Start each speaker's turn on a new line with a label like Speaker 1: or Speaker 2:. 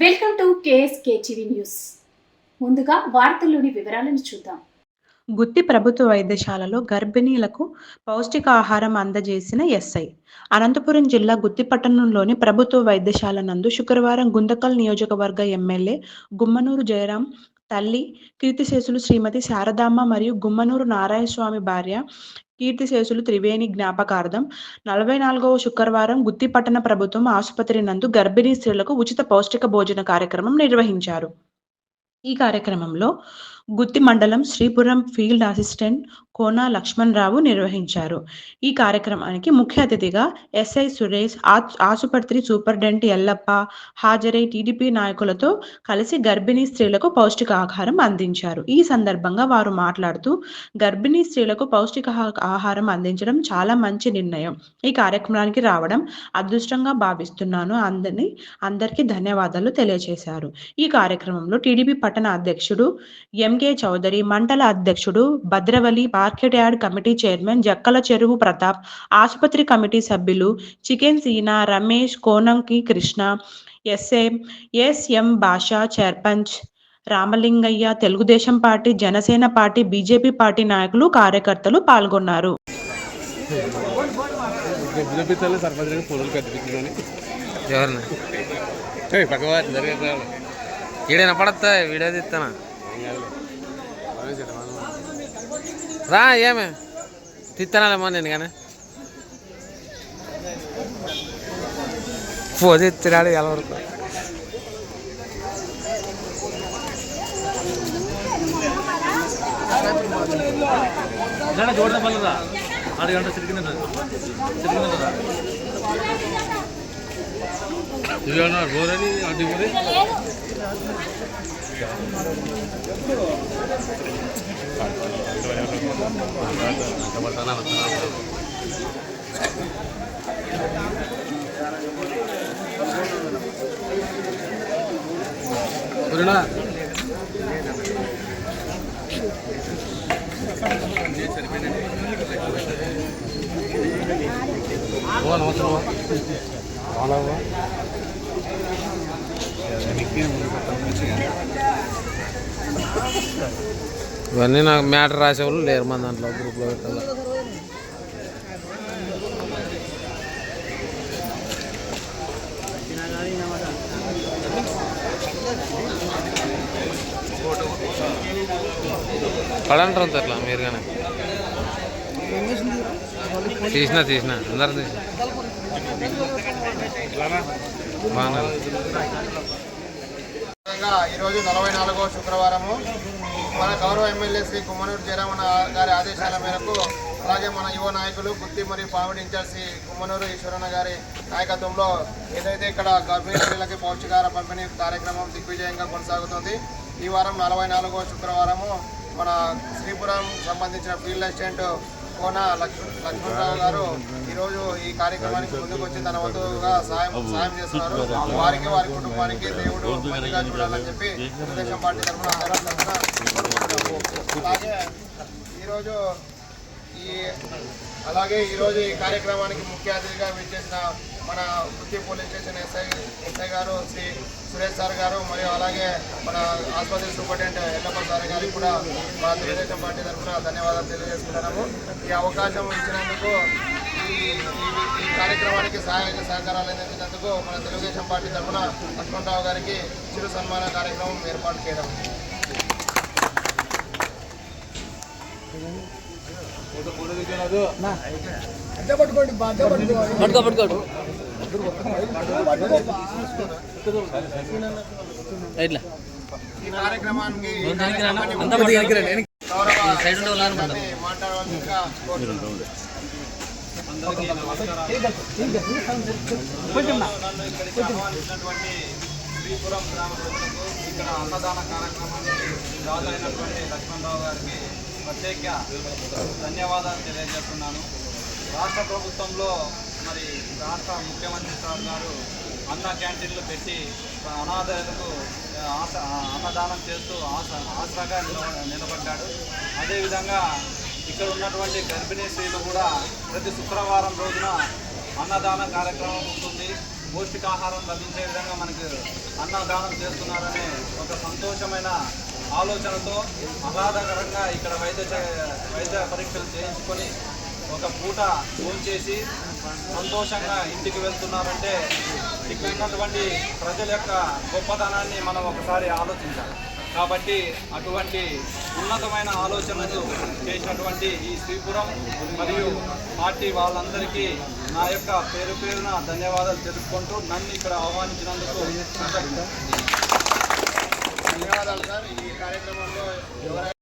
Speaker 1: Welcome to KSK TV news. ముందుగా వార్తల్లోని వివరాలను చూద్దాం.
Speaker 2: గుత్తి ప్రభుత్వ వైద్యశాలలో గర్భిణీలకు పౌష్టికాహారం అందజేసిన ఎస్ఐ. అనంతపురం జిల్లా గుత్తి పట్టణంలోని ప్రభుత్వ వైద్యశాల నందు శుక్రవారం గుందకల్ నియోజకవర్గ ఎమ్మెల్యే గుమ్మనూరు జయరాం తల్లి కీర్తిశేషులు శ్రీమతి శారదామ్మ మరియు గుమ్మనూరు నారాయణస్వామి భార్య కీర్తిశేషులు త్రివేణి జ్ఞాపకార్థం. నలభై నాలుగవ శుక్రవారం గుత్తిపట్టణ ప్రభుత్వం ఆసుపత్రి నందు గర్భిణీ స్త్రీలకు ఉచిత పౌష్టిక భోజన కార్యక్రమం నిర్వహించారు. ఈ కార్యక్రమంలో గుత్తి మండలం శ్రీపురం ఫీల్డ్ అసిస్టెంట్ కోన లక్ష్మణరావు నిర్వహించారు. ఈ కార్యక్రమానికి ముఖ్య అతిథిగా ఎస్ఐ సురేష్ ఆసుపత్రి సూపరింటెండెంట్ ఎల్లప్ప హాజరై టీడీపీ నాయకులతో కలిసి గర్భిణీ స్త్రీలకు పౌష్టికాహారం అందించారు. ఈ సందర్భంగా వారు మాట్లాడుతూ గర్భిణీ స్త్రీలకు పౌష్టిక ఆహారం అందించడం చాలా మంచి నిర్ణయం. ఈ కార్యక్రమానికి రావడం అదృష్టంగా భావిస్తున్నాను అందరినీ అందరికీ ధన్యవాదాలు తెలియజేశారు. ఈ కార్యక్రమంలో టీడీపీ పట్టణ అధ్యక్షుడు ఎం. ఎంకే చౌదరి మండల అధ్యక్షుడు Bhadravali market yard committee chairman Jakkala Cheruvu Pratap ఆసుపత్రి కమిటీ సభ్యులు chicken Seena Ramesh Konanki Krishna SM SM Basha చైర్పంచ్ Ramalingaiah Telugu Desam party Janasena party BJP party నాయకులు కార్యకర్తలు పాల్గొన్నారు.
Speaker 3: ఈడైనా పడతా వీడియో తీస్తానా రా ఏమే? తిత్తనాలేమో నేను కానీ. పోతే తినాడు ఎలా వరకు
Speaker 4: చూడడం వల్ల ఆరు గంట
Speaker 5: తిరిగి తిరిగి అడ్డు గురి పురినా ఓ నమస్కారం బాగున్నావా
Speaker 3: ఇవన్నీ నాకు మ్యాటర్ రాసేవాళ్ళు లేరు మన దాంట్లో గ్రూప్లో పెట్టాలి పడంటారు అంత అట్లా మీరు కానీ. తీసిన తీసిన అందరం తీసిన. బాగా
Speaker 6: విధంగా ఈరోజు నలభై నాలుగవ శుక్రవారము. మన గౌరవ ఎమ్మెల్యే శ్రీ కుమ్మనూరు జయరామన్న గారి ఆదేశాల మేరకు అలాగే మన యువ నాయకులు గుత్తి మరియు పావిడి ఇన్ఛార్జ్ శ్రీ కుమ్మనూరు ఈశ్వరన్న గారి నాయకత్వంలో ఏదైతే ఇక్కడ గర్భిణీలకి పౌష్టికార పంపిణీ కార్యక్రమం దిగ్విజయంగా కొనసాగుతుంది ఈ వారం నలభై నాలుగవ శుక్రవారము మన శ్రీపురం సంబంధించిన ఫీల్డ్ అసిస్టెంట్ కోన లక్ష్మణరావు గారు ఈరోజు ఈ కార్యక్రమానికి ముందుకు వచ్చి తన వంతుగా సాయం సాయం చేస్తున్నారు. వారికి వారి కుటుంబానికి దేవుడు మంచిగా చూడాలని చెప్పి తెలుగుదేశం పార్టీ తరఫున అలాగే ఈరోజు ఈ అలాగే ఈరోజు ఈ కార్యక్రమానికి ముఖ్య అతిథిగా విచ్చేసిన మన వృత్తి పోలీస్ స్టేషన్ ఎస్ఐ ఎస్ఐ గారు శ్రీ సురేష్ సార్ గారు మరియు అలాగే మన ఆసుపత్రి సూపరింటెండెంట్ ఎల్లప్ప సార్ గారికి కూడా మా తెలుగుదేశం పార్టీ తరఫున ధన్యవాదాలు తెలియజేసుకుంటున్నాము. ఈ అవకాశం ఇచ్చినందుకు ఈ ఈ- ఈ కార్యక్రమానికి సహాయ సహకారాలు అందించినందుకు మన తెలుగుదేశం పార్టీ తరఫున లక్ష్మణరావు గారికి చిరు సన్మాన కార్యక్రమం ఏర్పాటు చేయడం.
Speaker 3: ఇట్లా
Speaker 6: ఈ కార్యక్రమానికి
Speaker 4: శ్రీపురం గ్రామ ప్రజలకు ఇక్కడ అన్నదాన కార్యక్రమానికి రాజైనటువంటి లక్ష్మణరావు గారికి ప్రత్యేక ధన్యవాదాలు తెలియజేస్తున్నాను రాష్ట్ర ప్రభుత్వంలో మరి రాష్ట్ర ముఖ్యమంత్రి సార్ గారు అన్న క్యాంటీన్లు పెట్టి అనాథలకు ఆశ అన్నదానం చేస్తూ ఆశ ఆసరాగా నిలబ- నిలబడ్డాడు. అదేవిధంగా ఇక్కడ ఉన్నటువంటి గర్భిణీ స్త్రీలు కూడా ప్రతి శుక్రవారం రోజున అన్నదాన కార్యక్రమం ఉంటుంది. పౌష్టికాహారం లభించే విధంగా మనకు అన్నదానం చేస్తున్నారనే ఒక సంతోషమైన ఆలోచనతో ఆహ్లాదకరంగా ఇక్కడ వైద్య వైద్య పరీక్షలు చేయించుకొని ఒక పూట చేసి సంతోషంగా ఇంటికి వెళ్తున్నారంటే ఇక్కడ ఉన్నటువంటి ప్రజల యొక్క గొప్పతనాన్ని మనం ఒకసారి ఆలోచించాలి. కాబట్టి అటువంటి ఉన్నతమైన ఆలోచనలు చేసినటువంటి ఈ శ్రీపురం మరియు పార్టీ వాళ్ళందరికీ నా యొక్క పేరు పేరున ధన్యవాదాలు తెలుపుకుంటూ నన్ను ఇక్కడ ఆహ్వానించినందుకు
Speaker 6: ధన్యవాదాలు సార్. ఈ కార్యక్రమంలో ఎవరైనా